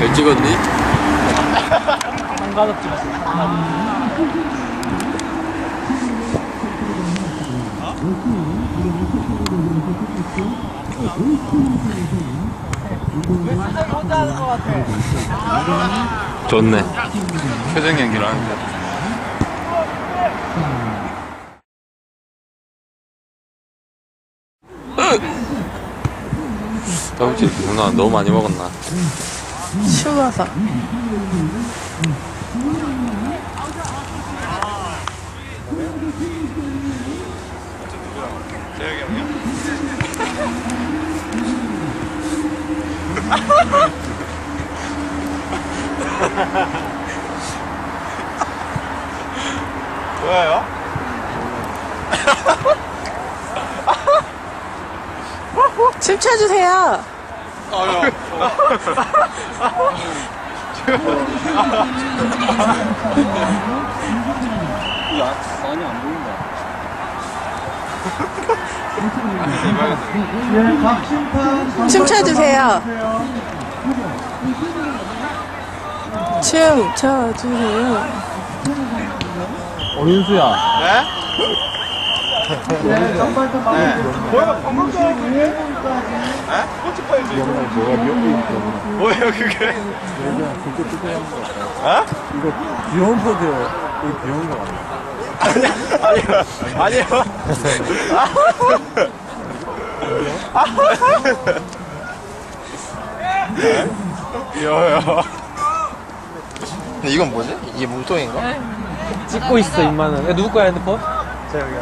잘 찍었니? 한가득 찍었어. 좋네. 표정 연기를 하는데. 누나 너무 많이 먹었나? 추워서. 뭐예요? 춤춰주세요. 아유. 많이 안 보인다. 춤춰주세요. 춤춰주세요. 어윤수야. 네? 네. 뭐야, 방금 전에 네? 꽃이 파야지. 뭐예요, 그게? 어? 이거 귀여운 포즈 이거 귀여운 거 같네 아니요, 아니요. 근데 이건 뭐지? 이게 몸통인가? 찍고 있어, 임마는. 야, 누구 거야, 핸드폰? 자, 여기.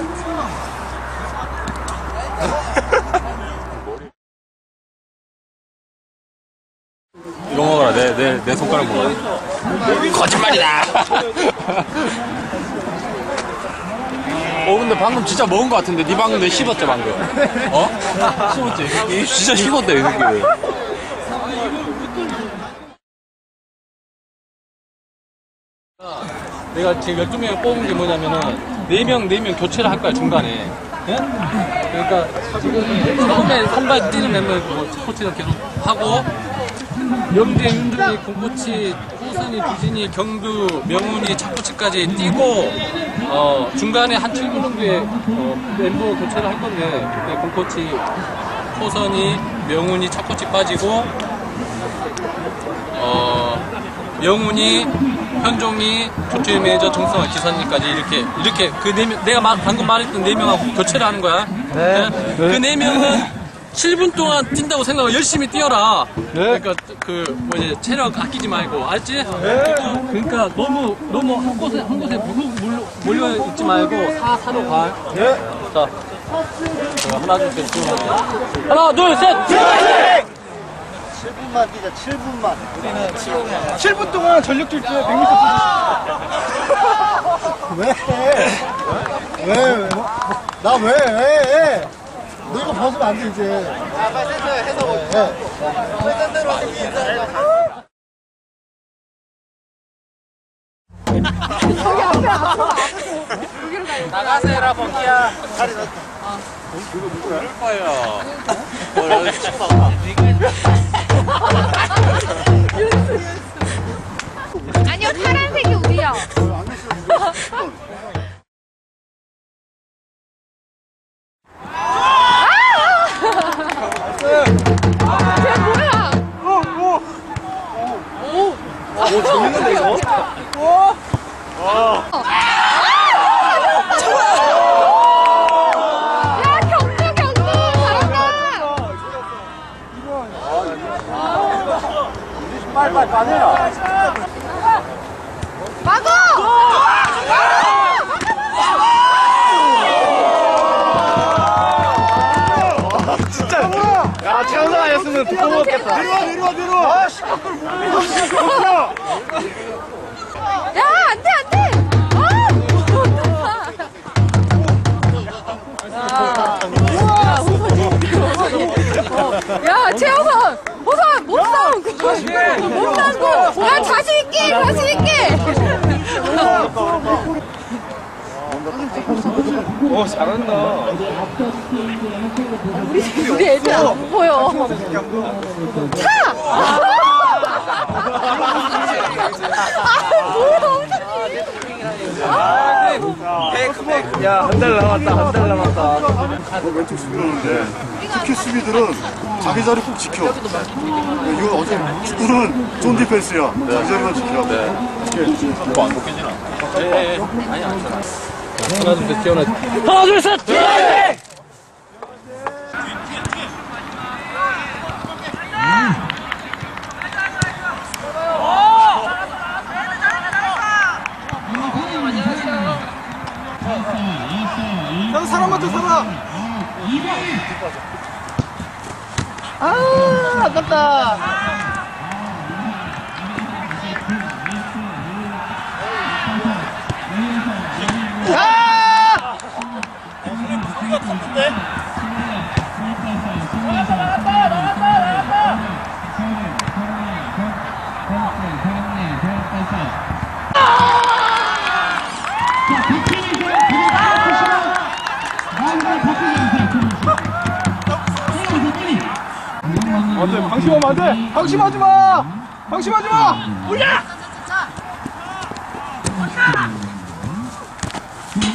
이거 먹어라. 내, 내, 내 손가락 먹어라. 거짓말이다! 어, 근데 방금 진짜 먹은 거 같은데. 네 방금 내 씹었죠, 방금? 어? 씹었지, 이? 진짜 씹었다, 이 새끼. 내가 지금 12명을 뽑은 게 뭐냐면은 4명, 4명 교체를 할 거야, 중간에. 예? 그러니까 처음에 선발 뛰는 멤버 뭐 코치는 계속 하고 영재, 윤준이, 공코치, 호선이, 두진이, 경두, 명훈이, 차코치까지 뛰고 어, 중간에 한 7분 정도의 어, 멤버 교체를 할 건데 그때 공코치, 호선이, 명훈이, 차코치 빠지고 어, 명훈이, 현종이, 조철 매니저, 정성화 기사님까지 이렇게 이렇게 그 네 명 내가 마- 방금 말했던 네 명하고 교체를 하는 거야. 네. 그 네 명은 7분 동안 뛴다고 생각하고 열심히 뛰어라. 그러니까 그 뭐지 체력 아끼지 말고 알지? 그러니까 너무 너무 한 곳에 한 곳에 몰려, 몰려 있지 말고 사 사로 가. 네. 자. 자, 하나 둘셋 하나 둘 셋. 7분만 뛰자 7분만. 우리는 7분만 7분 동안 전력 질주 100m 왜? 왜? 왜? 나 왜? 왜? 너 이거 벗으면 안 돼 이제. 아 빨리 센터 해서 네. 나가세라 버기야. 아니요, 파란색이 우리요. 빠져라 마고! 진짜. 야, 최원상 아니었으면 먹었겠다. 내려와, 내려와, 내려와. 아, 먹었어. 야, 안 돼, 안 돼! 오, 잘한다. 우리 애들 안 보여. 차! 야한 달 남았다 한 달 남았다 왼쪽 수비하는데 특히 수비들은 자기 자리 꼭 지켜. 이거 어제 축구는 존 디펜스야. 자기 자리만 지키라고. 뭐안 먹겠지나. 하나 둘셋 뛰어나. 하나 둘셋 형 사람 맞춰 사람 아 아깝다 안돼 방심하면 안돼. 방심하지 마. 방심하지 마. 올려!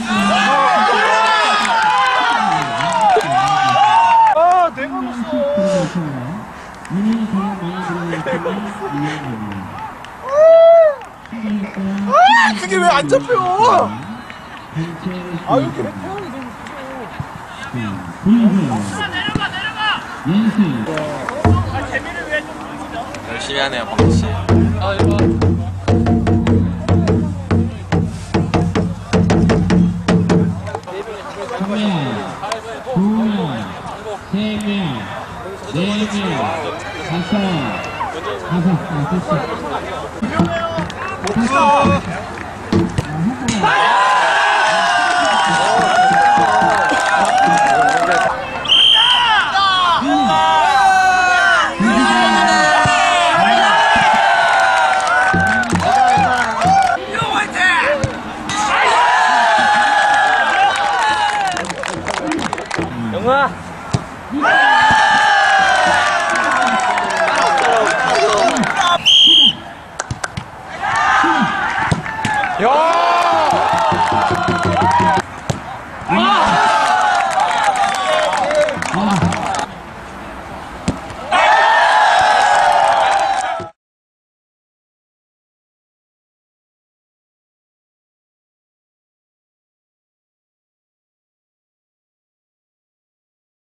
아 넣었어 아 그게 왜 안 잡혀? 아 이렇게 태양이 너무 열심히 하네요, 박씨. 아 이거 네지 다섯 영화.